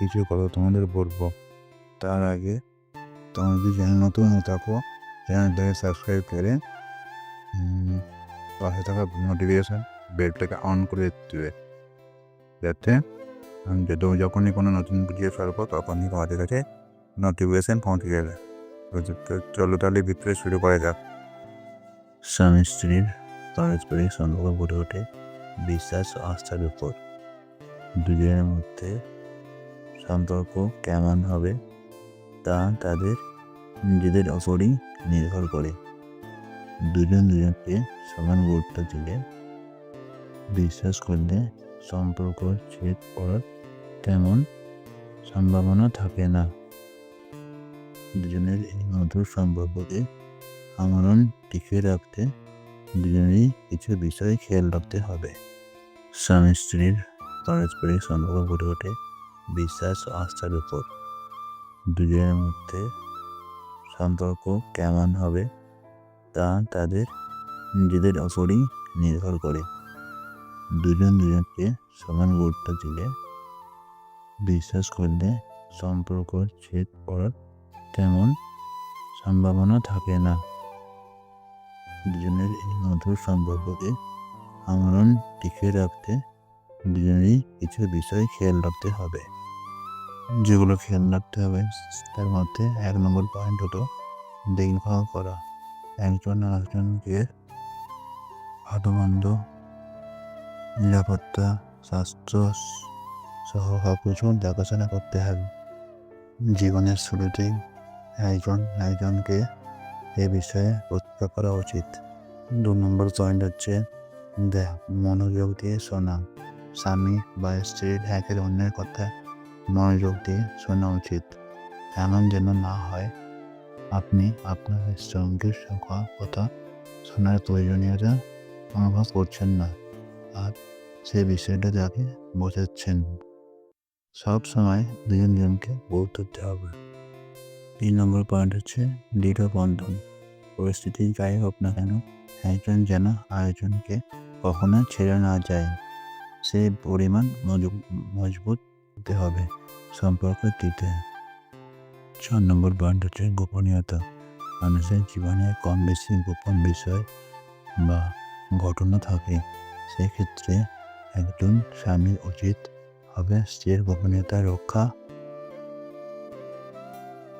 কিছু কথা তোমাদের বলব। তার আগে যদি চ্যানেল নতুন থাকো, চ্যানেলটাকে সাবস্ক্রাইব করে পাশে থাকা নোটিফিকেশান বেলটাকে অন করে দেবে। যাতে আমি যখনই কোনো নতুন ভিডিও ছাড়বো, তখনই তোমাদের কাছে নোটিফিকেশান পৌঁছে যাবে। চলো তাহলে ভিতরে শুরু করা যাক। স্বামী স্ত্রীর পারস্পরিক সম্পর্ক গড়ে ওঠে, বিশ্বাস ও আস্থার উপর। দুজনের মধ্যে সম্পর্ক কেমন হবে তা তাদের নিজেদের ওপরই নির্ভর করে। দুজন দুজনকে সমান গুরুত্ব দিলে বিশ্বাস করলে সম্পর্ক ছেদ করার তেমন সম্ভাবনা থাকে না। দুজনের এই মধুর সম্পর্ককে আমরণ টিকিয়ে রাখতে দুজনেরই কিছু বিষয় খেয়াল রাখতে হবে। স্বামী স্ত্রীর পারস্পরিক সম্পর্ক গড়ে ওঠে বিশ্বাস ও আস্থার উপর। দুজনের মধ্যে সম্পর্ক কেমন হবে তা তাদের নিজেদের ওপরই নির্ভর করে। দুজন দুজনকে সমান গুরুত্ব দিলে বিশ্বাস করলে সম্পর্ক ছেদ পড়ার তেমন সম্ভাবনা থাকে না। দুজনের এই মধুর সম্পর্ককে আমরণ টিকিয়ে রাখতে দুজনেরই কিছু বিষয় খেয়াল রাখতে হবে। যেগুলো খেয়াল রাখতে হবে, তার মধ্যে এক নম্বর পয়েন্ট হলো দেখভাল করা। একজন আরেকজনকে ভালো মন্দ নিরাপত্তা, স্বাস্থ্য সহ কিছু দেখাশোনা করতে হবে। জীবনের শুরুতেই একজন একজনকে এ বিষয়ে প্রত্যক্ষ করা উচিত। দু নম্বর পয়েন্ট হচ্ছে দেখ মনোযোগ দিয়ে শোনা। স্বামী বা স্ত্রীর একের অন্যের কথা মনোযোগ দিয়ে শোনা উচিত। এমন যেন না হয়, আপনি আপনার সঙ্গীর সকল কথা শোনার প্রয়োজনীয়তা অনুভব করছেন না আর সে বিষয়টা তাকে বোঝাচ্ছেন। সব সময় দুজন দুজনকে গুরুত্ব দিতে হবে। তিন নম্বর পয়েন্ট হচ্ছে দৃঢ় বন্ধন। পরিস্থিতি যাই হোক না কেন, একজন যেন আরেকজনকে কখনো ছেড়ে না যায়, সে পরিমাণ মজবু- মজবুত হতে হবে। সম্পর্ক দিতে। ছ নম্বর পয়েন্ট হচ্ছে গোপনীয়তা। মানুষের জীবনে কম বেশি গোপন বিষয় বা ঘটনা থাকে, সেক্ষেত্রে একজন স্বামীর উচিত হবে স্ত্রীর গোপনীয়তা রক্ষা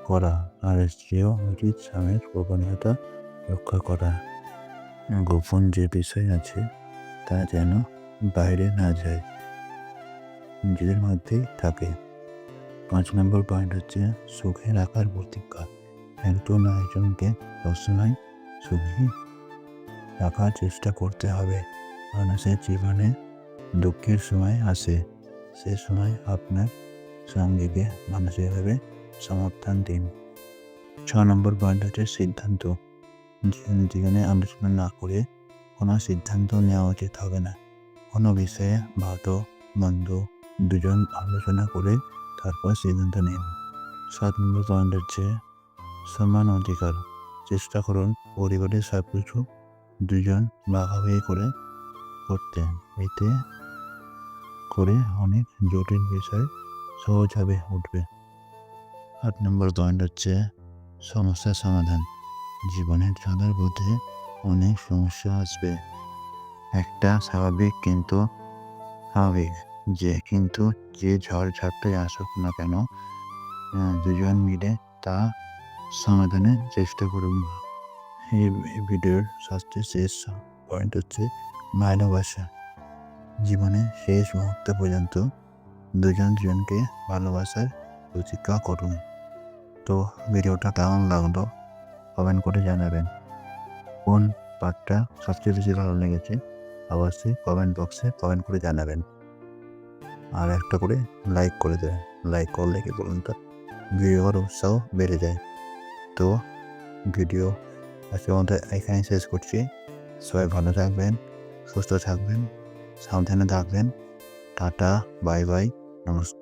করা, আর স্ত্রীও উচিত স্বামীর গোপনীয়তা রক্ষা করা। গোপন যে বিষয় আছে, তা যেন বাইরে না যায়, নিজেদের মধ্যেই থাকে। পাঁচ নম্বর পয়েন্ট হচ্ছে সুখে রাখার প্রতিজ্ঞা। একজন একজনকে সবসময় সুখী রাখার চেষ্টা করতে হবে। মানুষের জীবনে দুঃখের সময় আসে, সে সময় আপনার সঙ্গীকে মানসিকভাবে সমর্থন দিন। ছ নম্বর পয়েন্ট হচ্ছে সিদ্ধান্ত। যেখানে আলোচনা না করে কোনো সিদ্ধান্ত নেওয়া উচিত হবে না। কোনো বিষয়ে ভালো, মন্দ দুজন আলোচনা করে তারপর সিদ্ধান্ত নিন। সাত নম্বর পয়েন্ট হচ্ছে সমান অধিকার। চেষ্টা করুন পরিবারের সব কিছু দুজন ভাগাভাগি করে করতে। এতে করে অনেক জটিল বিষয় সহজভাবে উঠবে। আট নম্বর পয়েন্ট হচ্ছে সমস্যার সমাধান। জীবনের চলার পথে অনেক সমস্যা আসবে। একটা স্বাভাবিক কিন্তু স্বাভাবিক। যে কিন্তু যে ঝড় ঝাপটাই আসুক না কেন দুজন মিলে তা সমাধানের চেষ্টা করুন। এই ভিডিওর সবচেয়ে শেষ পয়েন্ট হচ্ছে ভালোবাসা। জীবনে শেষ মুহূর্ত পর্যন্ত দুজন দুজনকে ভালোবাসার প্রতিজ্ঞা করুন। তো ভিডিওটা কেমন লাগল কমেন্ট করে জানাবেন। কোন পার্টটা সবচেয়ে বেশি ভালো লেগেছে, অবশ্যই কমেন্ট বক্সে কমেন্ট করে জানাবেন। আর একটা করে লাইক করে দেয়। লাইক করলে কি বলুন তো? করার উৎসাহ বেড়ে যায়। তো ভিডিও আজকে মধ্যে এখানে শেষ করছি। সবাই ভালো থাকবেন, সুস্থ থাকবেন, সাবধানে থাকবেন। টাটা বাই বাই নমস্কার।